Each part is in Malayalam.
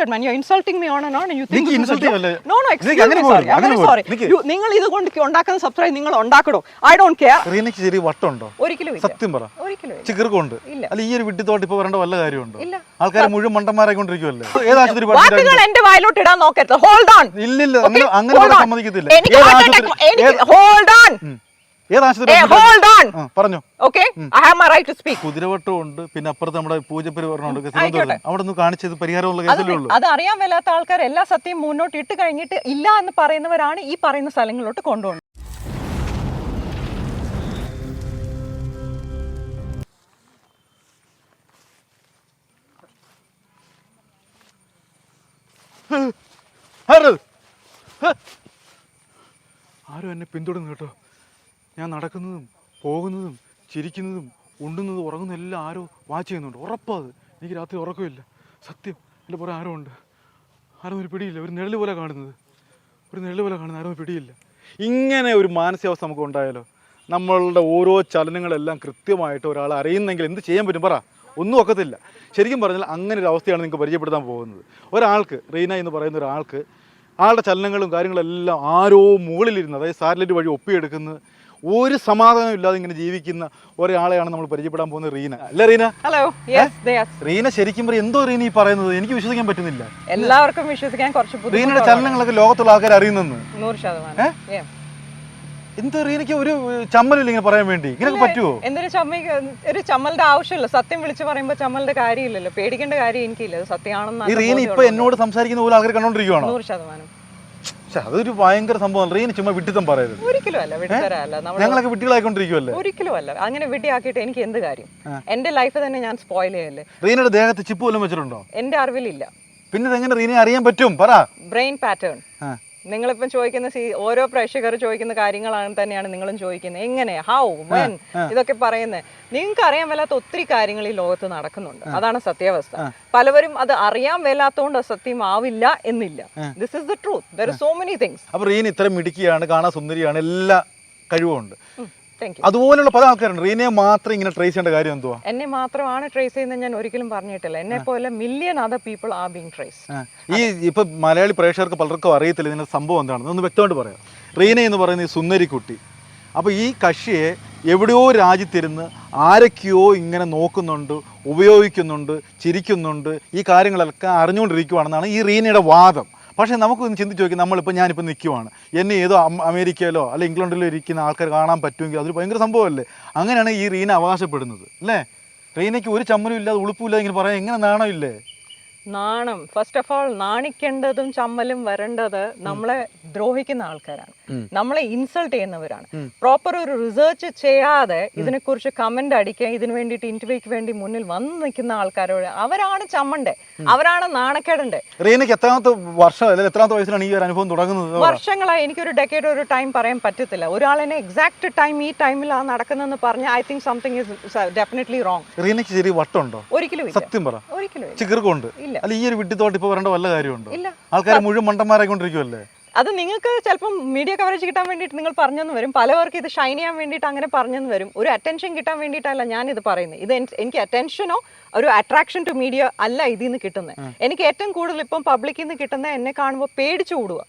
man. You're insulting me on and on, and you think നിനക്ക് this is a joke. No, no, excuse me, sorry. I'm very sorry. You- നിങ്ങൾ ഇത് കൊണ്ട് ഉണ്ടാക്കുന്ന സബ്സ്ക്രൈബ് നിങ്ങൾ ഉണ്ടാക്കണോ ഐ ഡോണ്ട് കെയർ റീനയ്ക്ക് ശരി വട്ടുണ്ടോ ഒരിക്കലും ഇല്ല സത്യം പറ ഒരിക്കലും ഇല്ല ചിക്കർക്കുണ്ട് ഇല്ല. അല്ല ഈ ഒരു വിട്ടിത്തോട്ട് ഇപ്പൊ വരേണ്ട വല്ല കാര്യമുണ്ടോ ഇല്ല. ആൾക്കാർ മുഴുവൻ മണ്ടന്മാരായിക്കൊണ്ടിരിക്കുമല്ലേ ഏത് ആശുപത്രി വാക്കുകൾ പഠിച്ചിട്ടാ? എന്റെ വായിലോട്ട് ഇടാൻ നോക്കരുത് ഹോൾഡ് ഓൺ ഇല്ലില്ല അങ്ങനെ അങ്ങനെ പറയാൻ സമ്മതിക്കത്തില്ല ഏത് ആശുപത്രി ഏത്- ഹോൾഡ് ഓൺ. ഏത് ആശുപത്രി ഹോൾഡ് ഓൺ ആ, പറഞ്ഞോ. Okay I have my right to speak Kuthiravattam ഉണ്ട് പിന്നെ അപ്പുറത്ത് നമ്മുടെ പൂജപ്പുര പറഞ്ഞുണ്ട് ആയിക്കോട്ടെ. തിരുവനന്തപുരം അവിടെ ഒന്ന് കാണിച്ചത് പരിഹാരമുള്ള അത് കേസല്ലേ ഉള്ളൂ. അത് അറിയാൻ വല്ലാത്ത ആൾക്കാർ എല്ലാ സത്യം മുന്നോട്ട് ഇട്ട് കഴിഞ്ഞിട്ട് ഇല്ല എന്ന് പറയുന്നവരാണ് ഈ പറയുന്ന സ്ഥലങ്ങളിലോട്ട് കൊണ്ടുപോകുന്നത്? ആരും എന്നെ പിന്തുടരുന്നു കേട്ടോ. ഞാൻ നടക്കുന്നതും പോകുന്നതും ചിരിക്കുന്നതും ഉണ്ടുന്നതും ഉറങ്ങുന്നതും എല്ലാം ആരോ വാച്ച് ചെയ്യുന്നുണ്ട്. ഉറപ്പാത് എനിക്ക് രാത്രി ഉറക്കമില്ല. സത്യം. എന്റെ പുറം ആരോ ഉണ്ട്. ആരും ഒരു പിടിയില്ല. ഒരു നിഴൽ പോലെ കാണുന്നത്. ഒരു നിഴൽ പോലെ കാണുന്നത്. ആരും പിടിയില്ല. ഇങ്ങനെ ഒരു മാനസികാവസ്ഥ നമുക്ക് ഉണ്ടായാലോ? നമ്മളുടെ ഓരോ ചലനങ്ങളെല്ലാം കൃത്യമായിട്ട് ഒരാൾ അറിയുന്നെങ്കിൽ എന്ത് ചെയ്യാൻ പറ്റും? പറ. ഒന്നും ഒക്കത്തില്ല. ശരിക്കും പറഞ്ഞാൽ അങ്ങനെ ഒരു അവസ്ഥയാണ് നിങ്ങൾക്ക് പരിചയപ്പെടുത്താൻ പോകുന്നത്. ഒരാൾക്ക് റീന എന്ന് പറയുന്ന ഒരാൾക്ക് ആളുടെ ചലനങ്ങളും കാര്യങ്ങളെല്ലാം ആരോ മുകളിലിരുന്ന് അതായത് സാറ്റലൈറ്റ് വഴി ഒപ്പിയെടുക്കുന്ന ഒരു സമാധാനം ഇല്ലാതെ ഇങ്ങനെ ജീവിക്കുന്ന ഒരാളെയാണ് നമ്മൾ പരിചയപ്പെടാൻ പോകുന്നത് റീന. അല്ലേ റീന? ഹലോ റീന ശരിക്കും എന്തോ റീന ഈ പറയുന്നത്? എനിക്ക് വിശ്വസിക്കാൻ പറ്റുന്നില്ല. എല്ലാവർക്കും വിശ്വസിക്കാൻ കുറച്ച് റീനയുടെ ചലനങ്ങളൊക്കെ ലോകത്തുള്ള ആൾക്കാർ അറിയുന്നെന്ന്. നൂറ് ശതമാനം. എന്തോ റീനയ്ക്ക് ഒരു ചമ്മലില്ല ഇങ്ങനെ പറയാൻ വേണ്ടി. ഇങ്ങനെയൊക്കെ പറ്റുമോ എന്തൊരു ചമ്മയ്ക്ക് ഒരു ചമ്മലിന്റെ ആവശ്യമില്ല. സത്യം വിളിച്ചു പറയുമ്പോ ചമ്മലിന്റെ കാര്യമില്ലല്ലോ. പേടിക്കേണ്ട കാര്യം എനിക്കില്ല. സത്യമാണെന്ന് റീന ഇപ്പൊ എന്നോട് സംസാരിക്കുന്ന പോലെ ആൾക്കാർ കണ്ടോണ്ടിരിക്കുവാണോ? നൂറ് ശതമാനം. പക്ഷെ അതൊരു ഭയങ്കര സംഭവം റീന ചുമ്മാ വിട്ടിത്തം പറയരുത്. ഒരിക്കലും അല്ല വിട്ടുതരല്ല ഞങ്ങളൊക്കെ വിട്ടികളായിക്കൊണ്ടിരിക്കുവല്ലേ ഒരിക്കലും അല്ല. അങ്ങനെ വിട്ടിയാക്കിയിട്ട് എനിക്ക് എന്ത് കാര്യം? എന്റെ ലൈഫ് തന്നെ ഞാൻ സ്പോയിൽ ചെയ്യല്ലേ? റീനയുടെ ദേഹത്ത് ചിപ്പ് വല്ലതും വെച്ചിട്ടുണ്ടോ? എന്റെ അറിവിലില്ല. പിന്നെ എങ്ങനെ റീനെ അറിയാൻ പറ്റും? പറ. ബ്രെയിൻ പാറ്റേൺ ആ. നിങ്ങളിപ്പം ചോദിക്കുന്ന സീ- ഓരോ പ്രേക്ഷകർ ചോദിക്കുന്ന കാര്യങ്ങളാണ് തന്നെയാണ് നിങ്ങളും ചോദിക്കുന്നത്. എങ്ങനെ? ഹൗ വെൻ ഇതൊക്കെ പറയുന്നത്. നിങ്ങൾക്ക് അറിയാൻ മേലാത്ത ഒത്തിരി കാര്യങ്ങൾ ഈ ലോകത്ത് നടക്കുന്നുണ്ട്. അതാണ് സത്യാവസ്ഥ. പലവരും അത് അറിയാൻ മേലാത്തതുകൊണ്ട് സത്യം ആവില്ല എന്നില്ല this is the truth there so many things അപ്പൊ റീൻ ഇത്ര മിടുക്കിയാണ് കാണാൻ സുന്ദരിയാണ് എല്ലാ കഴിവുമുണ്ട്. അതുപോലുള്ള പല ആൾക്കാരുണ്ട്. റീനയെ മാത്രം ഇങ്ങനെ ട്രേസ് ചെയ്യേണ്ട കാര്യം എന്തുവാ? എന്നെ മാത്രമാണ് ട്രേസ് ചെയ്യുന്നത് ഞാൻ ഒരിക്കലും പറഞ്ഞിട്ടില്ല. എന്നെ പോലെ million other people are being trace ഈ ഇപ്പൊ മലയാളി പ്രേക്ഷകർക്ക് പലർക്കും അറിയത്തില്ല ഇതിന്റെ സംഭവം എന്താണെന്ന് ഒന്ന് വ്യക്തമായിട്ട് പറയാം. റീന എന്ന് പറയുന്ന ഈ സുന്ദരിക്കുട്ടി. അപ്പോൾ ഈ കക്ഷിയെ എവിടെയോ രാജ്യത്തിരുന്ന് ആരൊക്കെയോ ഇങ്ങനെ നോക്കുന്നുണ്ട് ഉപയോഗിക്കുന്നുണ്ട് ചിരിക്കുന്നുണ്ട് ഈ കാര്യങ്ങളൊക്കെ അറിഞ്ഞുകൊണ്ടിരിക്കുവാണെന്നാണ് ഈ റീനയുടെ വാദം. പക്ഷേ നമുക്കൊന്ന് ചിന്തിച്ച് നോക്കി നമ്മളിപ്പോൾ ഞാനിപ്പോൾ നിൽക്കുവാണ് എന്നെ ഏതോ അമേരിക്കയിലോ അല്ലെ ഇംഗ്ലണ്ടിലോ ഇരിക്കുന്ന ആൾക്കാർ കാണാൻ പറ്റുമെങ്കിൽ അതൊരു ഭയങ്കര സംഭവമല്ലേ? അങ്ങനെയാണ് ഈ റീന അവകാശപ്പെടുന്നത് അല്ലേ? റീനയ്ക്ക് ഒരു ചമ്മലും ഇല്ലാതെ ഉളുപ്പില്ലാതെ ഇങ്ങനെ പറയാൻ എങ്ങനെ നാണമില്ലേ? നാണം. ഫസ്റ്റ് ഓഫ് ഓൾ നാണിക്കേണ്ടതും ചമ്മലും വരേണ്ടത് നമ്മളെ ദ്രോഹിക്കുന്ന ആൾക്കാരാണ്. നമ്മളെ ഇൻസൾട്ട് ചെയ്യുന്നവരാണ്. പ്രോപ്പർ ഒരു റിസർച്ച് ചെയ്യാതെ ഇതിനെക്കുറിച്ച് കമന്റ് അടിക്കുക ഇതിനു വേണ്ടിയിട്ട് ഇന്റർവ്യൂക്ക് വേണ്ടി മുന്നിൽ വന്ന് നിൽക്കുന്ന ആൾക്കാരോട് അവരാണ് ചമ്മണ്ടേ. അവരാണ് നാണക്കേടണ്ടേ. റീനയ്ക്ക് എത്രാമത്തെ വർഷം എത്രാമത്തെ വയസ്സിലാണ് ഈ ഒരു അനുഭവം തുടങ്ങുന്നത്? വർഷങ്ങളായി എനിക്ക് എനിക്കൊരു ഡെക്കേഡ് ഒരു ടൈം പറയാൻ പറ്റത്തില്ല. ഒരാളിനെ എക്സാക്ട് ടൈം ഈ ടൈമിലാണ് നടക്കുന്നതെന്ന് പറഞ്ഞ I think something is definitely wrong റീനയ്ക്ക് ശരി വട്ടുണ്ടോ ഒരിക്കലും ഇല്ല. സത്യം പറ. ഒരിക്കലും ഇല്ല. അല്ല ഈ ഒരു വിട്ടിത്തോട്ട് ഇപ്പൊ വരേണ്ട വല്ല കാര്യമുണ്ടോ. ആൾക്കാർ മുഴുവൻ മണ്ടന്മാരായിക്കൊണ്ടിരിക്കുമല്ലേ അത് നിങ്ങൾക്ക് ചിലപ്പം മീഡിയ കവറേജ് കിട്ടാൻ വേണ്ടിയിട്ട് നിങ്ങൾ പറഞ്ഞെന്ന് വരും. പലവർക്ക് ഇത് ഷൈൻ ചെയ്യാൻ വേണ്ടിയിട്ട് അങ്ങനെ പറഞ്ഞെന്ന് വരും. ഒരു അറ്റൻഷൻ കിട്ടാൻ വേണ്ടിയിട്ടല്ല ഞാൻ ഇത് പറയുന്നത്. ഇത് എനിക്ക് അറ്റൻഷനോ ഒരു അട്രാക്ഷൻ ടു മീഡിയ അല്ല ഇതിൽ നിന്ന് കിട്ടുന്നത് എനിക്ക് ഏറ്റവും കൂടുതൽ ഇപ്പം പബ്ലിക്കിൽ നിന്ന് കിട്ടുന്ന എന്നെ കാണുമ്പോൾ പേടിച്ചു കൂടുക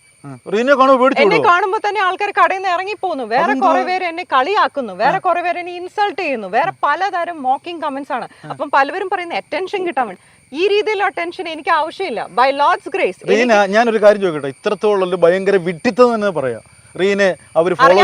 എന്നെ കാണുമ്പോ തന്നെ ആൾക്കാർ കടയിൽ നിന്ന് ഇറങ്ങി പോകുന്നു വേറെ കുറെ പേര് എന്നെ കളിയാക്കുന്നു. വേറെ കുറെ പേര് എന്നെ ഇൻസൾട്ട് ചെയ്യുന്നു. വേറെ പലതരം മോക്കിംഗ് കമന്റ്സ് ആണ്. അപ്പം പലവരും പറയുന്ന അറ്റൻഷൻ കിട്ടാൻ വേണ്ടി ഈ രീതിയിലുള്ള ടെൻഷൻ എനിക്ക് ആവശ്യമില്ല. ബൈ ലോഡ്സ് ഗ്രേസ് റീന ഒരു കാര്യം ചോദിക്കട്ടെ? ഇത്രത്തോളം ഒരു ഭയങ്കര വിട്ടിത്തം തന്നെ പറയാം. റീനെ അവർ ഫോളോ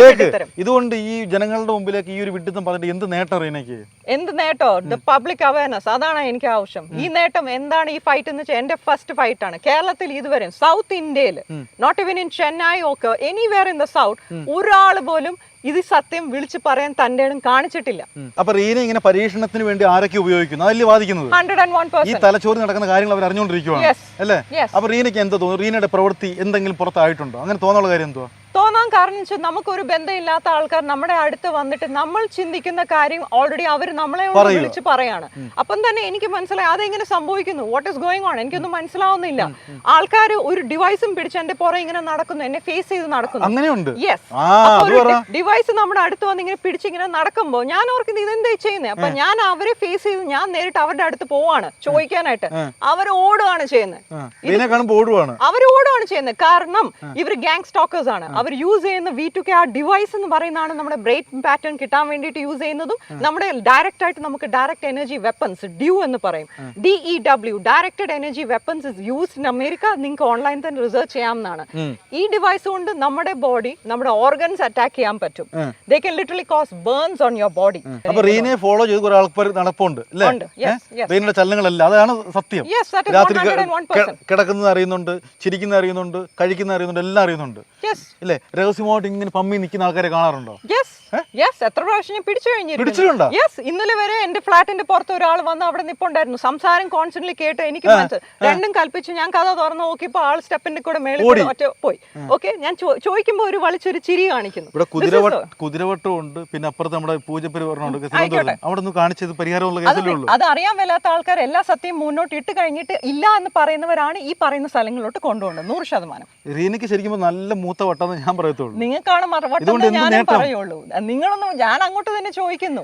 കേക്ക് ഇതുകൊണ്ട് ഈ ജനങ്ങളുടെ മുമ്പിലേക്ക് ഈ ഒരു വിട്ടിത്തം പറഞ്ഞിട്ട് എന്ത് നേട്ടം റീനയ്ക്ക്? എന്ത് നേട്ടോ? ദ പബ്ലിക് അവയർനെസ് അതാണ് എനിക്ക് ആവശ്യം. ഈ നേട്ടം എന്താണ് ഈ ഫൈറ്റ് എന്ന് വെച്ചാൽ എന്റെ ഫസ്റ്റ് ഫൈറ്റ് ആണ്. കേരളത്തിൽ ഇതുവരെ സൗത്ത് ഇന്ത്യയിൽ not even in Chennai okay anywhere in the south ഒരാൾ പോലും ഇത് സത്യം വിളിച്ചു പറയാൻ തന്റെ ഇടം കാണിച്ചിട്ടില്ല അപ്പൊ റീന ഇങ്ങനെ പരീക്ഷണത്തിന് വേണ്ടി ആരൊക്കെ ഉപയോഗിക്കുന്നു അതല്ലേ വാദിക്കുന്നത് ഹൺഡ്രഡ് ആൻഡ് വൺ ഈ തലച്ചോറ് നടക്കുന്ന കാര്യങ്ങൾ അവർ അറിഞ്ഞുകൊണ്ടിരിക്കുവാണ്. Yes. അല്ലേ. അപ്പൊ റീനയ്ക്ക് എന്താ തോന്നുന്നു? റീനയുടെ പ്രവൃത്തി എന്തെങ്കിലും പുറത്തായിട്ടുണ്ടോ? അങ്ങനെ തോന്നുള്ള കാര്യം എന്തുവാ? തോന്നാൻ കാരണം വെച്ചാൽ നമുക്കൊരു ബന്ധമില്ലാത്ത ആൾക്കാർ നമ്മുടെ അടുത്ത് വന്നിട്ട് നമ്മൾ ചിന്തിക്കുന്ന കാര്യം ഓൾറെഡി അവർ നമ്മളെ. വിളിച്ച് പറയാണ്. അപ്പം തന്നെ എനിക്ക് മനസ്സിലായി അതെങ്ങനെ സംഭവിക്കുന്നു? വാട്ട് ഈസ് ഗോയിങ് ഓൺ എനിക്കൊന്നും മനസ്സിലാവുന്നില്ല. ആൾക്കാർ ഒരു ഡിവൈസും പിടിച്ച് എന്റെ പുറം ഇങ്ങനെ നടക്കുന്നു എന്നെ ഫേസ് ചെയ്ത് നടക്കുന്നു. അങ്ങനെയുണ്ട്. യെസ് ഡിവൈസ് നമ്മുടെ അടുത്ത് വന്ന് ഇങ്ങനെ പിടിച്ചിങ്ങനെ നടക്കുമ്പോൾ ഞാൻ ഓർക്കുന്നത് ഇതെന്താ ചെയ്യുന്നത് അപ്പൊ ഞാൻ അവരെ ഫേസ് ചെയ്ത് ഞാൻ നേരിട്ട് അവരുടെ അടുത്ത് പോവാണ് ചോദിക്കാനായിട്ട്. അവർ ഓടുകയാണ് ചെയ്യുന്നത്. അവർ ഓടുകയാണ് ചെയ്യുന്നത്. കാരണം ഇവർ ഗാങ് സ്റ്റോക്കേഴ്സ് ആണ്. അവർ യൂസ് ചെയ്യുന്ന വി ടു കെ ആ ഡിവൈസ് എന്ന് പറയുന്നതാണ് നമ്മുടെ ബ്രെയിൻ പാറ്റേൺ കിട്ടാൻ വേണ്ടിയിട്ട് യൂസ് ചെയ്യുന്നതും നമ്മുടെ ഡയറക്റ്റ് ആയിട്ട് നമുക്ക് ഡയറക്റ്റ് എനർജി വെപ്പൺസ് ഡ്യൂ എന്ന് പറയും. D E W directed energy weapons is used in America നിങ്ങൾക്ക് ഓൺലൈൻ തന്നെ റിസർച്ച് ചെയ്യാവുന്നതാണ്. ഈ ഡിവൈസ് കൊണ്ട് നമ്മുടെ ബോഡി നമ്മുടെ ഓർഗൻസ് അറ്റാക്ക് ചെയ്യാൻ പറ്റും. They can literally cause burns on your body അപ്പൊ റീനെ ഫോളോ ചെയ്ത് കുറെ ആൾക്കാർ നടപ്പുണ്ട് അല്ലേ. റീനയുടെ ചലനങ്ങളെല്ലാം അതാണ് സത്യം. Yes, that is രാത്രി 101%. കിടക്കുന്നത് അറിയുന്നുണ്ട് ചിരിക്കുന്നത് അറിയുന്നുണ്ട് കഴിക്കുന്നത് അറിയുന്നുണ്ട് എല്ലാം അറിയുന്നുണ്ട്. ഇല്ലേ? രഹസ്യമായിട്ട് ഇങ്ങനെ പമ്മി നിൽക്കുന്ന ആൾക്കാരെ കാണാറുണ്ടോ? യെസ് യെസ് എത്ര പ്രാവശ്യം ഞാൻ പിടിച്ചു കഴിഞ്ഞിരുന്നു. യെസ് ഇന്നലെ വരെ എന്റെ ഫ്ളാറ്റിന്റെ പുറത്ത് ഒരാൾ വന്ന് അവിടെ നിപ്പുണ്ടായിരുന്നു. സംസാരം കോൺസ്റ്റന്റ്ലി കേട്ട് എനിക്ക് രണ്ടും കൽപ്പിച്ചു. ഞാൻ കഥ തുറന്ന് നോക്കിയപ്പോ ആൾ സ്റ്റെപ്പിന്റെ കൂടെ മേളിൽ ഒറ്റ പോയി. ഓക്കെ ഞാൻ ചോദിക്കുമ്പോ ഒരു വലിച്ചൊരു ചിരി കാണിക്കുന്നു. ഇവിടെ കുതിരവട്ടം ഉണ്ട്. പിന്നെ അപ്പുറത്ത് നമ്മുടെ അവിടെ പരിഹാരമുള്ള അത് അറിയാൻ വല്ലാത്ത ആൾക്കാർ എല്ലാ സത്യം മുന്നോട്ട് ഇട്ട് കഴിഞ്ഞിട്ട് ഇല്ല എന്ന് പറയുന്നവരാണ് ഈ പറയുന്ന സ്ഥലങ്ങളിലോട്ട് കൊണ്ടുപോകുന്നത്. നൂറ് ശതമാനം. റീനയ്ക്ക് ശരിക്കും നല്ല മൂത്ത വട്ടം ഞാൻ പറയത്തുള്ളൂ. നിങ്ങൾക്കാണ് മറുപടി ഇതുകൊണ്ട് എന്ത് ഞാനും പറയുള്ളൂ. നിങ്ങളൊന്നും ഞാൻ അങ്ങോട്ട് തന്നെ ചോദിക്കുന്നു.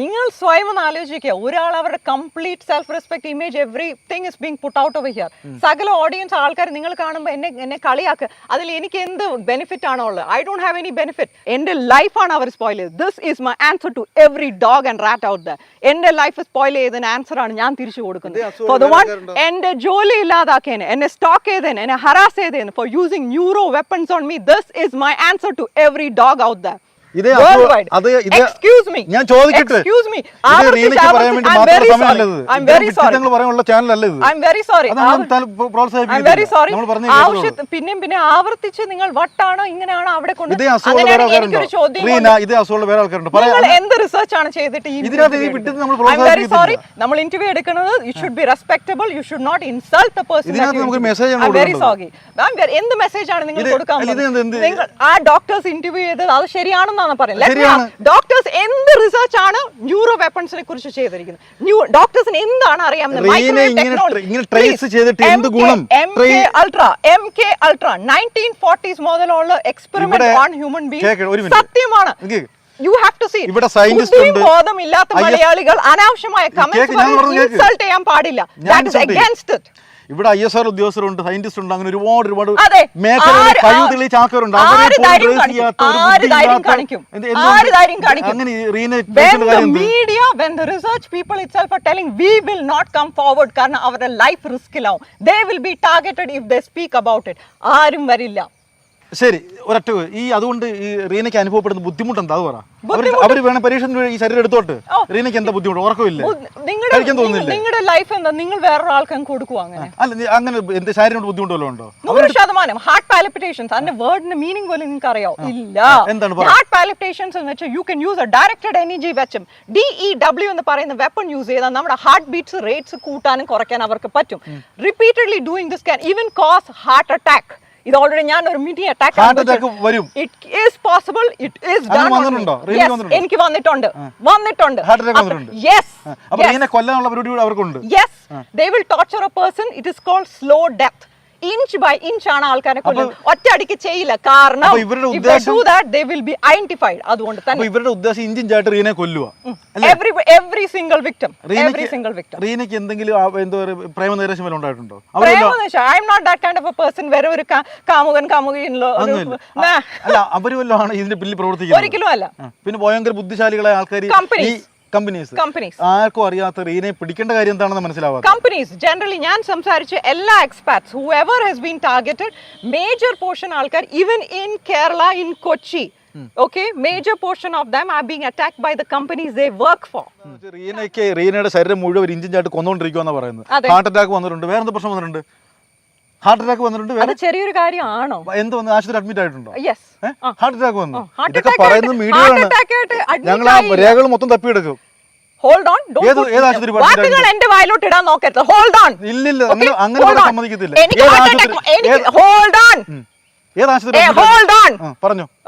നിങ്ങൾ സ്വയം ഒന്ന് ആലോചിക്കുക. ഒരാൾ അവരുടെ complete self respect image everything is being put out of here സകല ഓഡിയൻസ് ആൾക്കാർ നിങ്ങൾ കാണുമ്പോൾ എന്നെ എന്നെ കളിയാക്കുക അതിൽ എനിക്ക് എന്ത് ബെനിഫിറ്റ് ആണോ ഉള്ളത്? I don't have any benefit എന്റെ ലൈഫാണ് അവർ സ്പോയിൽ ചെയ്തത്. This is my answer to every dog and rat out the എന്റെ ലൈഫ് സ്പോയിൽ ചെയ്തതിന് ആൻസർ ആണ് ഞാൻ തിരിച്ചു കൊടുക്കുന്നത്. ഫോർ ദ വൺ ജോലി ഇല്ലാതാക്കിയതിന് എന്നെ സ്റ്റോക്ക് ചെയ്തതിന് എന്നെ ഹറാസ് ചെയ്തതിന് for using neuro weapons on me this is my answer to every dog out the ഇതേ അത് ഇത് എക്സ്ക്യൂസ് മീ ഞാൻ ചോദിക്കട്ടെ? എക്സ്ക്യൂസ് മീ ഇത് പറയാൻ വേണ്ടി മാത്രം. ഞങ്ങൾ പറയാനുള്ള ചാനലല്ല ഇത്. ഐ വെരി സോറി പറഞ്ഞു കേട്ടതേ ഉള്ളൂ. പിന്നെയും പിന്നെ ആവർത്തിച്ച് നിങ്ങൾ വട്ടാണോ ഇങ്ങനെയാണോ അവിടെ കൊണ്ട് ഇതേ അസുഖമുള്ള വേറെ ആൾക്കാരുണ്ടോ? എനിക്കൊരു ചോദ്യം റീന ഇതേ അസുഖമുള്ള വേറെ ആൾക്കാരുണ്ട്? പറയാം. നിങ്ങൾ എന്ത് റിസർച്ച് ആണ് ചെയ്തിട്ട് ഇതിനകത്ത് നമ്മൾ വെരി സോറി നമ്മൾ ഇന്റർവ്യൂ എടുക്കുന്നത് you should be respectable you should not insult the person ഇതിനകത്ത് മെസ്സേജ് ആണ് വെരി. സോറി എന്ത് മെസ്സേജ് ആണ് നിങ്ങൾ ഇത് കൊടുക്കാൻ അല്ല, ഇത് നിങ്ങൾ ആ ഡോക്ടേഴ്സ് ഇന്റർവ്യൂ ചെയ്തത് അത് ശരിയാണെന്നാണ് പറയുന്നത്. ശരിയാണ്. ഡോക്ടേഴ്സ് എന്ത് റിസർച്ച് ആണ് ന്യൂറോ വെപ്പൺസിനെ കുറിച്ച് ചെയ്തിരിക്കുന്നത്? ന്യൂ ഡോക്ടേഴ്സിന് എന്താണ് അറിയാവുന്നത് ഇങ്ങനെ trace ചെയ്തിട്ട് എന്ത് ഗുണം? Ultra M K ultra nineteen forties മുതലുള്ള എക്സ്പെരിമെന്റ് ഓൺ ഹ്യൂമൻ ബീങ് സത്യമാണ്. യു ഹാവ് ടു സീ ഇവിടെ സയന്റിസ്റ്റ്. ബോധമില്ലാത്ത മലയാളികൾ അനാവശ്യമായ കമന്റ്സ്. ഇൻസൾട്ട് ചെയ്യാൻ പാടില്ല. ദാറ്റ് ഇസ് അഗൈൻസ്റ്റ് ഇറ്റ് ഇവിടെ ഐ എസ് ആർ ഉദ്യോഗസ്ഥരുണ്ട് സയന്റിസ്റ്റ് ഉണ്ട് അങ്ങനെ ഒരുപാട് ഒരുപാട്. മേഖലകളിൽ കഴിവ് തെളിയിച്ച ആൾക്കാരുണ്ട് when the research people itself are telling we will not come forward കാരണം അവരുടെ life റിസ്കിലാവും they will be targeted if they speak ആരും വരില്ല. ശരി ഒരൊറ്റ ഈ അതുകൊണ്ട് ഈ റീനയ്ക്ക് അനുഭവപ്പെടുന്ന ബുദ്ധിമുട്ട് അത് പറ. അവർ വേണം പരീക്ഷ ഈ ശരീരം എടുത്തോട്ട്. റീനയ്ക്ക് എന്താ ബുദ്ധിമുട്ട്? ഉറക്കമില്ല? നിങ്ങളുടെ കഴിക്കാൻ തോന്നുന്നില്ലേ? നിങ്ങളുടെ ലൈഫ് എന്താ? നിങ്ങൾ വേറൊരാൾക്കും കൊടുക്കുക അങ്ങനെ? അല്ല അങ്ങനെ എന്ത് ശാരീരിക ബുദ്ധിമുട്ട് വല്ലതും ഉണ്ടോ? നൂറ് ശതമാനം. ഹാർട്ട് പാലിപ്പിറ്റേഷൻസ് അതിന്റെ വേർഡിന്റെ മീനിങ് പോലും നിങ്ങൾക്ക് അറിയാം ഇല്ല. എന്താണ്? ഹാർട്ട് പാലിപ്പിറ്റേഷൻസ് എന്ന് വെച്ചാൽ you can use a directed energy വെച്ചും ഡി ഇ ഡബ്ല്യു എന്ന് പറയുന്ന വെപ്പൺ യൂസ് ചെയ്താൽ നമ്മുടെ ഹാർട്ട് ബീറ്റ്സ് റേറ്റ്സ് കൂട്ടാനും കുറയ്ക്കാനും അവർക്ക് പറ്റും. Repeatedly doing this can even cause heart attack ഇത് ഓൾറെഡി ഞാൻ ഒരു മിനി അറ്റാക്ക് വരും. It is possible it is done? എനിക്ക് വന്നിട്ടുണ്ട്. വന്നിട്ടുണ്ട്? യെസ് അപ്പോൾ ഇങ്ങനെ കൊല്ലാനുള്ള പരിപാടി അവർക്കുണ്ട്. Yes they will torture a person it is called slow death inch by inch ആണ് ആൾക്കാരെ കൊല്ലുന്നത്. ഒറ്റയടിക്ക് ചെയ്യില്ല. കാരണം ഐഡന്റിഫൈഡ് അതുകൊണ്ട് തന്നെ. ഇവരുടെ ഉദ്ദേശം ഇഞ്ചിഞ്ചായിട്ട് റീനെ കൊല്ലുക every every single victim every single victim റീനയ്ക്ക് എന്തെങ്കിലും ആ, എന്താ പറയുക പ്രേമ നൈരാശ്യം വല്ലതും ഉണ്ടായിട്ടുണ്ടോ? അവരല്ലോ. I'm not that kind of a person വേറെ ഒരു കാമുകൻ കാമുകയിലോ അല്ല അവർ വല്ലതും ആണ് ഇതിന്റെ പിന്നിൽ പ്രവർത്തിക്കുന്നത്. ഒരിക്കലും അല്ല പിന്നെ ഭയങ്കര ബുദ്ധിശാലികളായ ആൾക്കാർ ഈ. കമ്പനീസ് കമ്പനീസ് ആർക്കും അറിയാത്ത റീനെ പിടിക്കേണ്ട കാര്യം എന്താണെന്ന് മനസ്സിലാവാം കമ്പനീസ് ജനറലി ഞാൻ സംസാരിച്ച എല്ലാ expats who ever has been targeted major portion ആൾക്കാർ even in Kerala in Kochi okay major portion of them are being attack by the companies they work for റീനയ്ക്ക് റീനയുടെ ശരീരം മുഴുവൻ ഇഞ്ചിഞ്ചായിട്ട് കൊന്നുകൊണ്ടിരിക്കുവാന്ന് പറയുന്നത്. ഹാർട്ട് അറ്റാക്ക് വന്നിട്ടുണ്ട്. വേറെന്ത് പ്രശ്നം വന്നിട്ടുണ്ട്? ഹാർട്ട് അറ്റാക്ക് വന്നിട്ടുണ്ട്. അത് ചെറിയൊരു കാര്യമാണോ? എന്ത് വന്ന് ആശുപത്രി അഡ്മിറ്റ് ആയിട്ടുണ്ടോ. യെസ് ഹാർട്ട് അറ്റാക്ക് വന്നു. ഇതൊക്കെ പറയുന്നത് മീഡിയ ഞങ്ങൾ ആ. രേഖകൾ മൊത്തം തപ്പിയെടുക്കും. ഹോൾഡ് ഓൺ വാക്കുകൾ? എന്റെ വായിലോട്ട് ഇടാൻ നോക്കരുത്. ഹോൾഡ് ഓൺ ഇല്ലില്ല അങ്ങനെ സമ്മതിക്കത്തില്ല. ഹോൾഡ് ഓൺ ഏത് ആശുപത്രി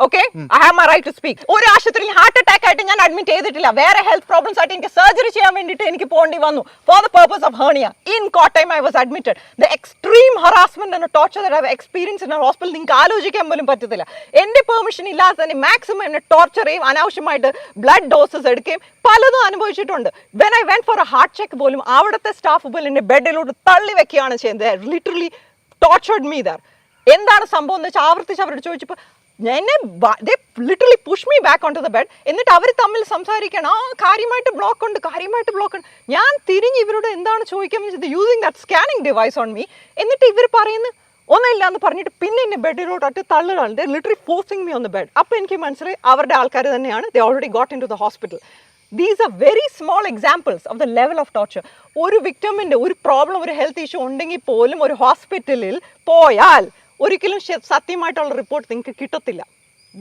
okay I have my right to speak ഒരു ആശുപത്രിയിൽ ഹാർട്ട് അറ്റാക്ക് ആയിട്ട് ഞാൻ അഡ്മിറ്റ് ചെയ്തിട്ടില്ല. വേറെ ഹെൽത്ത് പ്രോബ്ലംസ് ആയിട്ട് എനിക്ക് സർജറി ചെയ്യാൻ വേണ്ടിയിട്ട് എനിക്ക് പോകേണ്ടി വന്നു. For the purpose of hernia in Kottayam I was admitted the extreme harassment and torture that experience in hospital നിങ്ങൾക്ക് ആലോചിക്കാൻ പോലും പറ്റത്തില്ല. എന്റെ പെർമിഷൻ ഇല്ലാതെ തന്നെ മാക്സിമം എന്നെ ടോർച്ചർ ചെയ്യും. അനാവശ്യമായിട്ട് ബ്ലഡ് ഡോസസ് എടുക്കുകയും പലതും അനുഭവിച്ചിട്ടുണ്ട്. When I went for a heart check പോലും അവിടുത്തെ സ്റ്റാഫ് പോലും എന്നെ ബെഡിലോട്ട് തള്ളി വെക്കുകയാണ് ചെയ്യുന്നത് ലിറ്ററലി ടോർച്ചർഡ് മീ ദർ എന്താണ് സംഭവം എന്ന് വെച്ചാൽ ആവർത്തിച്ച് അവരോട് ചോദിച്ചപ്പോൾ എന്നെ literally push me back on to the bed എന്നിട്ട് അവർ തമ്മിൽ സംസാരിക്കണം ആ കാര്യമായിട്ട് ബ്ലോക്ക് ഉണ്ട് കാര്യമായിട്ട് ബ്ലോക്ക് ഉണ്ട്. ഞാൻ തിരിഞ്ഞ് ഇവരോട് എന്താണ് ചോദിക്കാൻ വെച്ചത് using that scanning device on me എന്നിട്ട് ഇവർ പറയുന്നു ഒന്നുമില്ല എന്ന് പറഞ്ഞിട്ട് പിന്നെ എന്നെ ബെഡിലോട്ട് they literally forcing me on the bed അപ്പോൾ എനിക്ക് മനസ്സിലായി അവരുടെ ആൾക്കാർ തന്നെയാണ്. They already got in to the hospital these are very small examples of the level of torture ഒരു വിക്ടമിന്റെ ഒരു പ്രോബ്ലം ഒരു ഹെൽത്ത് ഇഷ്യൂ ഉണ്ടെങ്കിൽ പോലും ഒരു ഹോസ്പിറ്റലിൽ പോയാൽ ഒരിക്കലും സത്യമായിട്ടുള്ള റിപ്പോർട്ട് നിങ്ങൾക്ക് കിട്ടത്തില്ല.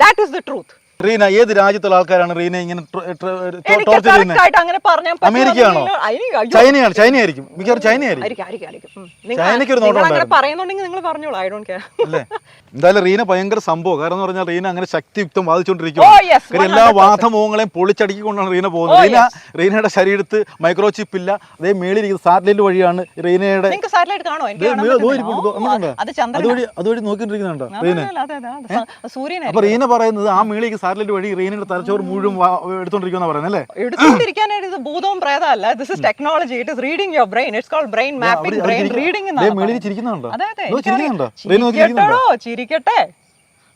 That is the truth Reena ഏത് രാജ്യത്തുള്ള ആൾക്കാരാണ് റീന ഇങ്ങനെ ടോർച്ചർ ചെയ്യുന്നത്? അമേരിക്കയാണോ. ചൈനയാണ് ചൈനയായിരിക്കും. മിക്കവാറും ചൈനയായിരിക്കും. ആയിരിക്കും, ആയിരിക്കും. ഉം. ചൈനയ്ക്ക് ഒരു അല്ലേ? എന്തായാലും റീന ഭയങ്കര സംഭവം കാരണം എന്ന് പറഞ്ഞാൽ റീന അങ്ങനെ ശക്തിയുക്തം വാദിച്ചുകൊണ്ടിരിക്കും കാര്യം എല്ലാ 100%. വാദമോഹങ്ങളെയും പൊളിച്ചടുക്കിക്കൊണ്ടാണ് റീന പോകുന്നത്. Oh, റീന റീനയുടെ ശരീരത്ത് മൈക്രോ ചിപ്പ് ഇല്ല. അതേ മേളിരിക്കുന്ന സാറ്റലൈറ്റ് വഴിയാണ് റീനയുടെ. അതുവഴി അതുവഴി നോക്കിക്കൊണ്ടിരിക്കുന്നുണ്ടോ റീന? അപ്പൊ റീന പറയുന്നത് ആ മേളിക്ക് സാറ്റലൈറ്റ് വഴി റീനിന്റെ തലച്ചോറ് മുഴുവൻ എടുത്തോണ്ടിരിക്കുന്ന പറയുന്നത് എടുത്തോണ്ടിരിക്കാനായിട്ട് ഇത് ഭൂതവും പ്രേതമല്ല. This is technology it is reading your brain it's called brain mapping brain reading ചിരിക്കുന്നുണ്ടോ? ചിരിക്കട്ടെ.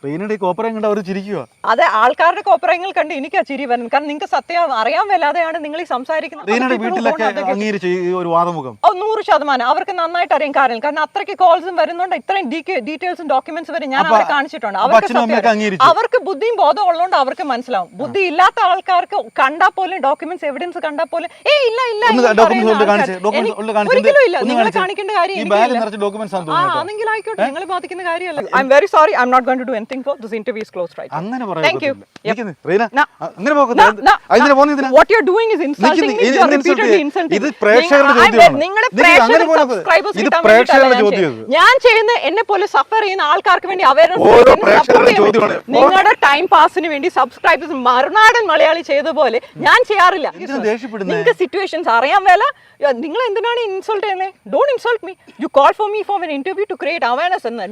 റീനയുടെ കണ്ട് അവർ ചിരിക്കുക അതെ ആൾക്കാരുടെ കോപ്പറങ്ങൾ കണ്ട് എനിക്കാ ചിരി വരുന്നത് കാരണം നിങ്ങൾക്ക് സത്യം അറിയാൻ വല്ലാതെയാണ് നിങ്ങൾ ഈ സംസാരിക്കുന്നത്. റീനയുടെ വീട്ടിലൊക്കെ അംഗീകരിച്ച് ഈ ഒരു വാദമുഖം? ഓ നൂറ് ശതമാനം. അവർക്ക് നന്നായിട്ട് അറിയാം കാരണം കാരണം അത്രയ്ക്ക് കോൾസും വരുന്നുണ്ട്. ഇത്രയും ഡീറ്റെയിൽസും ഡോക്യുമെന്റ്സ് വരെ ഞാൻ അവരെ കാണിച്ചിട്ടുണ്ട്. അവർക്ക്. അവർക്ക് ബുദ്ധിയും ബോധം ഉള്ളതുകൊണ്ട് അവർക്ക് മനസ്സിലാവും. ബുദ്ധി ഇല്ലാത്ത ആൾക്കാർക്ക് കണ്ടാൽ പോലും ഡോക്യുമെന്റ്സ് എവിഡൻസ് കണ്ടാൽ പോലും ഏ ഇല്ല ഇല്ല ഒരിക്കലും ഇല്ല. നിങ്ങൾ കാണിക്കേണ്ട കാര്യം ആണെങ്കിൽ ആയിക്കോട്ടെ നിങ്ങളെ ബാധിക്കുന്ന കാര്യമല്ല. I'm very sorry I'm not going to do anything for this interview is close right അങ്ങനെ ഞാൻ ചെയ്യുന്ന എന്നെ പോലെ സഫർ ചെയ്യുന്ന ആൾക്കാർക്ക് വേണ്ടി അവയർനെസ്. നിങ്ങളുടെ ടൈം പാസിന് വേണ്ടി സബ്സ്ക്രൈബേഴ്സ് മറുനാടൻ മലയാളി ചെയ്ത പോലെ ഞാൻ ചെയ്യാറില്ല? നിങ്ങൾക്ക് സിറ്റുവേഷൻസ് അറിയാൻ വേല. നിങ്ങൾ എന്തിനാണ് ഇൻസൾട്ട് ചെയ്യുന്നത് don't insult me you call for me for an interview to create awareness എന്ന്.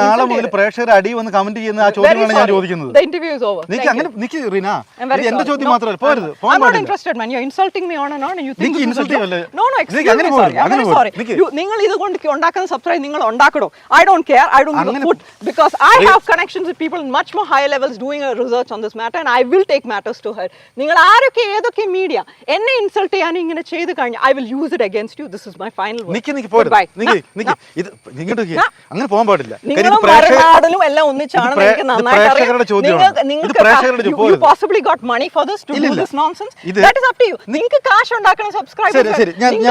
നാളെ മുതൽ പ്രേക്ഷകർ അടി വന്ന് കമന്റ് ചെയ്യുന്ന ആ ചോദ്യമാണ് ഞാൻ ചോദിക്കുന്നത് The interview is over. നിക്ക് അങ്ങനെ you. Nick Reena I'm very ഇത് എന്റെ sorry. ചോദ്യം No, മാത്രമല്ല പോരുത് I'm- പോകാൻ I'm not പാടില്ല interested, man. You're insulting me on and on, and you think Nick this is insult a joke. ചെയ്യല്ലേ? No, no, നിക്ക് excuse അങ്ങനെ me, പോകരുത്. I'm അങ്ങനെ very പോകരുത്. sorry. You- നിങ്ങൾ ഇത് കൊണ്ട് ഉണ്ടാക്കുന്ന സബ്സ്ക്രൈബ് നിങ്ങൾ ഉണ്ടാക്കണോ I don't care I don't അങ്ങനെ food because I have connections with people much more high levels doing research on this matter and I will take matters to her നിങ്ങൾ ആരൊക്കെ ഏതൊക്കെ മീഡിയ എന്നെ ഇൻസൾട്ട് ചെയ്യാൻ ഇങ്ങനെ ചെയ്ത് കഴിഞ്ഞാൽ I will use it against you this is my final നിക്ക് നിക്ക് പോരുത് നിക്ക് നിക്ക് ഇത് ഇങ്ങോട്ട് നിക്ക്. അങ്ങനെ പോകാൻ പാടില്ല കാര്യം ഇത് നിങ്ങളും പ്രേക്ഷക- എല്ലാം ഒന്നിച്ചാണ് പ്രേക്ഷകരുടെ ചോദ്യമാണ്. Possibly got money for this to do this nonsense that is up to you നിങ്ങൾക്ക് കാശ് ഉണ്ടാക്കണം സബ്സ്ക്രൈബ്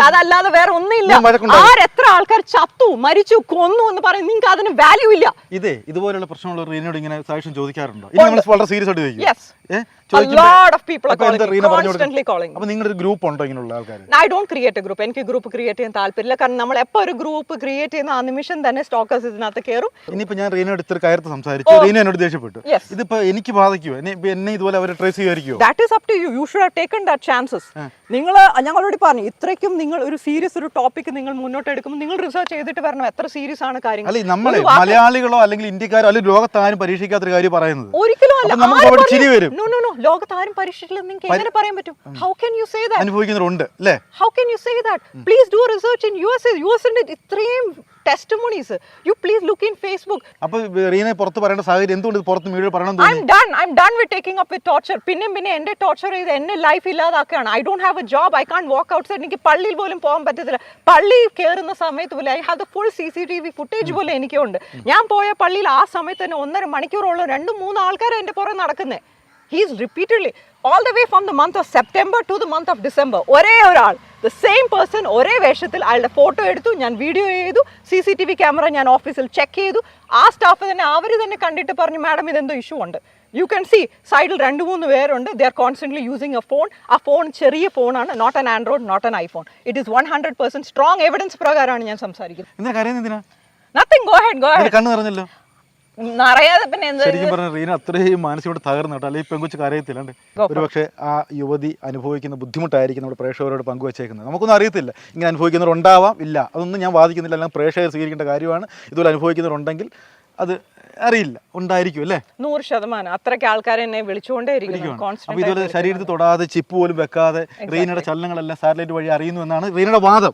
അതല്ലാതെ വേറെ ഒന്നുമില്ല. ആരെത്ര ആൾക്കാർ ചത്തു മരിച്ചു കൊന്നു എന്ന് പറയും നിങ്ങൾക്ക് അതിന് വാല്യൂ ഇല്ല. ഇതേ ഇതുപോലുള്ള പ്രശ്നമുള്ള റീനോട് ഇങ്ങനെ സാക്ഷ്യം ചോദിക്കാറുണ്ടോ? ഇനി നമ്മൾ വളരെ സീരിയസ് ആയിട്ട് ചോദിക്കും. അപ്പൊ നിങ്ങളുടെ ഒരു ഗ്രൂപ്പ് ഉണ്ടോ ഇങ്ങനെയുള്ള ആൾക്കാർ ഐ ഡോണ്ട് ക്രിയേറ്റ് ഗ്രൂപ്പ് എനിക്ക് ഗ്രൂപ്പ് ക്രിയേറ്റ് ചെയ്യാൻ താല്പര്യമില്ല. കാരണം നമ്മൾ എപ്പോ ഒരു ഗ്രൂപ്പ് ക്രിയേറ്റ് ചെയ്യുന്ന ആ നിമിഷം തന്നെ സ്റ്റോക്കേഴ്സ് ഇതിനകത്ത് കയറും ഇനിയിപ്പോ ഞാൻ റീനോട് ഇത്ര കാര്യത്തിൽ സംസാരിച്ചു. റീന എന്നോട് ദേഷ്യപ്പെട്ടു. ഇതിപ്പോ എനിക്ക് ബാധിക്കുമോ എന്നെ ഇതുപോലെ അവരെ trace that is up to you you should have taken that chances നിങ്ങൾ ഞങ്ങളോട് പറഞ്ഞു ഇത്രയ്ക്കും നിങ്ങൾ ഒരു സീരിയസ് ഒരു ടോപ്പിക് നിങ്ങൾ മുന്നോട്ട് എടുക്കുമ്പോൾ നിങ്ങൾ റിസർച്ച് ചെയ്തിട്ട് വരണം എത്ര സീരിയസ് ആണ് കാര്യങ്ങൾ. അല്ലെ നമ്മൾ മലയാളികളോ അല്ലെങ്കിൽ ഇന്ത്യക്കാരോ അല്ലെങ്കിൽ ലോകത്താരും പരീക്ഷിക്കാത്തൊരു കാര്യം പറയുന്നത്. ഒരിക്കലും അല്ല. ചിരി വരും. നോ നോ നോ ലോകത്ത് ആരും പരീക്ഷിച്ചില്ലെന്ന് എങ്ങനെ പറയാൻ പറ്റും? How can you say that അനുഭവിക്കുന്നവരുണ്ട് അല്ലേ? How can you say that please do research in U S U എസിന്റെ ഇത്രയും testimonies you please look in Facebook അപ്പോൾ റീനെ പുറത്ത് പറയേണ്ട സാഹചര്യം എന്തുകൊണ്ട് ഇത് പുറത്ത് മീഡിയ പറയണം ഐ തോന്നി am done I'm done with taking up with torture പിന്നെ ടോർച്ചർ ചെയ്ത് എന്നെ life ഇല്ലാതാക്കുകയാണ്. I don't have a job I can't walk outside എനിക്ക് പള്ളിയിൽ പോലും പോകാൻ പറ്റത്തില്ല. പള്ളി കയറുന്ന സമയത്ത് പോലും I have the full C C T V footage പോലെ എനിക്കുണ്ട്. ഞാൻ പോയ പള്ളിയിൽ ആ സമയത്ത് തന്നെ ഒന്നര മണിക്കൂറോളം രണ്ടും മൂന്ന് ആൾക്കാരും എന്റെ പുറകെ നടക്കുന്നത് he's repeatedly all the way from the month of September to the month of December ഒരേ ഒരാൾ ദ സെയിം പേഴ്സൺ ഒരേ വേഷത്തിൽ അയാളുടെ ഫോട്ടോ എടുത്തു ഞാൻ വീഡിയോ ചെയ്തു C C T V camera ഞാൻ ഓഫീസിൽ ചെക്ക് ചെയ്തു. ആ സ്റ്റാഫ് തന്നെ അവർ തന്നെ കണ്ടിട്ട് പറഞ്ഞു മാഡം ഇതെന്തോ ഇഷ്യൂ ഉണ്ട്. യു ക്യാൻ സി സൈഡിൽ രണ്ട് മൂന്ന് പേരുണ്ട്. They are constantly using a phone ആ ഫോൺ ചെറിയ ഫോണാണ് not an Android not an iPhone it is one hundred percent strong evidence പ്രകാരമാണ് ഞാൻ സംസാരിക്കുന്നത്. Nothing go head go head കണ്ണു നിറഞ്ഞല്ലോ. അറിയാതെ പിന്നെ എന്താ ശരിക്കും പറഞ്ഞ റീന അത്രയും മാനസികമായിട്ട് തകർന്നു കേട്ടോ അല്ലെങ്കിൽ പെങ്കുച്ച് കരയത്തില്ലാണ്ട് ഒരു പക്ഷേ ആ യുവതി അനുഭവിക്കുന്ന ബുദ്ധിമുട്ടായിരിക്കും നമ്മുടെ പ്രേക്ഷകരോട് പങ്കുവച്ചേക്കുന്നത്. നമുക്കൊന്നും അറിയത്തില്ല. ഇങ്ങനെ അനുഭവിക്കുന്നവരുണ്ടാവാം ഇല്ല. അതൊന്നും ഞാൻ വാദിക്കുന്നില്ല. അല്ലെങ്കിൽ പ്രേക്ഷകർ സ്വീകരിക്കേണ്ട കാര്യമാണ്. ഇതുപോലെ അനുഭവിക്കുന്നവരുണ്ടെങ്കിൽ അത് അറിയില്ല. ഉണ്ടായിരിക്കും അല്ലേ? നൂറ് ശതമാനം. അത്രയ്ക്ക് ആൾക്കാർ എന്നെ വിളിച്ചുകൊണ്ടേ അപ്പൊ ഇതുപോലെ ശരീരത്തിൽ തൊടാതെ ചിപ്പ് പോലും വെക്കാതെ റീനയുടെ ചലനങ്ങളെല്ലാം സാറ്റലൈറ്റ് വഴി അറിയുന്നു എന്നാണ് റീനയുടെ വാദം.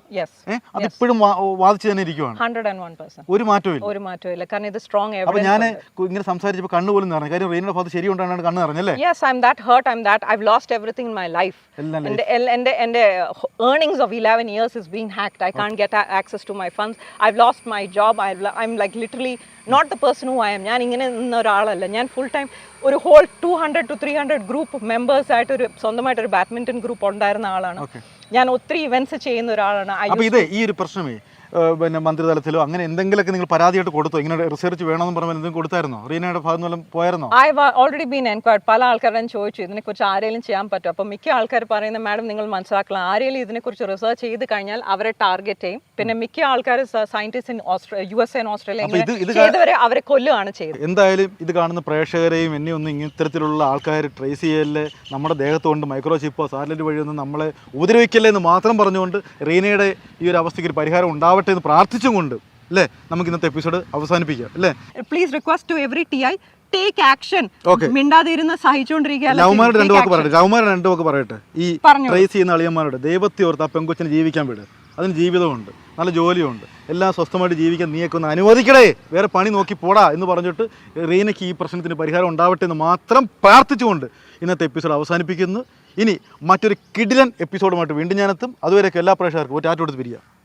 അത് ഇപ്പോഴും വാദിച്ചു തന്നെ ഇരിക്കുവാണ്. ഹൺഡ്രഡ് ആൻഡ് വൺ പെർസെന്റ് ഒരു മാറ്റവും ഇല്ല. ഒരു മാറ്റവും ഇല്ല. കാരണം ഇത് സ്ട്രോങ് അപ്പൊ ഞാൻ ഇങ്ങനെ സംസാരിച്ചപ്പോൾ കണ്ണു പോലും നിറഞ്ഞു. കാര്യം റീനയുടെ ഭാഗത്ത് ശരിയുണ്ടാണ് കണ്ണ് നിറഞ്ഞല്ലേ yes I'm that hurt I'm that I lost everything in my life എന്റെ എന്റെ earnings of eleven years is being hacked I can't get access to my funds I lost my job I I'm like literally not the person who I'm ഞാൻ ഇങ്ങനെ നിന്ന ഒരാളല്ല. ഞാൻ ഫുൾ ടൈം ഒരു whole two hundred to three hundred group members ആയിട്ട് ഒരു സ്വന്തമായിട്ട് ഒരു ബാഡ്മിന്റൺ ഗ്രൂപ്പ് ഉണ്ടായിരുന്ന ആളാണ്. ഞാൻ ഒത്തിരി ഇവന്റ്സ് ചെയ്യുന്ന ഒരാളാണ്. അപ്പൊ ഈ ഒരു പ്രശ്നമേ പിന്നെ മന്ത്രിതലത്തിലോ അങ്ങനെ എന്തെങ്കിലുമൊക്കെ നിങ്ങൾ പരാതിയായിട്ട് കൊടുത്തോ? ഇങ്ങനെ റിസർച്ച് വേണമെന്ന് പറഞ്ഞാൽ എന്തെങ്കിലും കൊടുത്തായിരുന്നോ? റീനയുടെ ഭാഗത്ത് നിന്നും പോയായിരുന്നോ? ഐ ഓൾറെഡി ബീൻ എൻക്വയർഡ് പല ആൾക്കാരും ചോദിച്ചു ഇതിനെക്കുറിച്ച് ആരെങ്കിലും ചെയ്യാൻ പറ്റും അപ്പോൾ മിക്ക ആൾക്കാർ പറയുന്ന മാഡം നിങ്ങൾ മനസ്സിലാക്കണം. ആരെങ്കിലും ഇതിനെക്കുറിച്ച് റിസർച്ച് ചെയ്ത് കഴിഞ്ഞാൽ അവരെ ടാർഗറ്റ് ചെയ്യും. പിന്നെ മിക്ക ആൾക്കാർ സയന്റിസ്റ്റ് ഇൻ ഓസ്ട്രേ യു എസ് എൻ ഓസ്ട്രേലിയ അവരെ കൊല്ലുകയാണ് ചെയ്തത്. എന്തായാലും ഇത് കാണുന്ന പ്രേക്ഷകരെയും എന്നെ ഒന്നും ഇത്തരത്തിലുള്ള ആൾക്കാർ ട്രേസ് ചെയ്യല്ലേ? നമ്മുടെ ദേഹത്ത് കൊണ്ട് മൈക്രോ ചിപ്പോ സാറ്റലൈറ്റ് വഴിയൊന്നും നമ്മളെ ഉപദ്രവിക്കല്ലേ എന്ന് മാത്രം പറഞ്ഞുകൊണ്ട് റീനയുടെ ഈ ഒരു അവസ്ഥയ്ക്ക് ഒരു പരിഹാരം ഉണ്ടാവട്ടെ എന്ന് പ്രാർത്ഥിച്ചും കൊണ്ട് അല്ലേ? നമുക്ക് ഇന്നത്തെ എപ്പിസോഡ് അവസാനിപ്പിക്കാം അല്ലേ? Please request to every T I take action. മിണ്ടാതിരുന്ന് സഹിച്ചുകൊണ്ടിരിക്കുക ലവ്മാരുടെ രണ്ട് വാക്ക് പറയട്ടെ ലവ്മാരുടെ രണ്ട് വാക്ക് പറയട്ടെ. ഈ. ട്രേസ് ചെയ്യുന്ന അളിയന്മാരുടെ ദൈവത്തെ ഓർത്ത് ആ പെങ്കൊച്ചിന് ജീവിക്കാൻ വിട്. അതിന് ജീവിതമുണ്ട് നല്ല ജോലിയുണ്ട്. എല്ലാം സ്വസ്ഥമായിട്ട് ജീവിക്കാൻ നീയൊക്കെ ഒന്ന് അനുവദിക്കടേ. വേറെ പണി നോക്കി പോടാ എന്ന് പറഞ്ഞിട്ട് റീനയ്ക്ക് ഈ പ്രശ്നത്തിന് പരിഹാരം ഉണ്ടാവട്ടെ എന്ന് മാത്രം പ്രാർത്ഥിച്ചുകൊണ്ട് ഇന്നത്തെ എപ്പിസോഡ് അവസാനിപ്പിക്കുന്നു. ഇനി മറ്റൊരു കിടിലൻ എപ്പിസോഡുമായിട്ട് വീണ്ടും ഞാനെത്തും. അതുവരെയൊക്കെ എല്ലാ പ്രേക്ഷകർക്കും ഒരു ടാറ്റ കൊടുത്ത് പിരിയാം.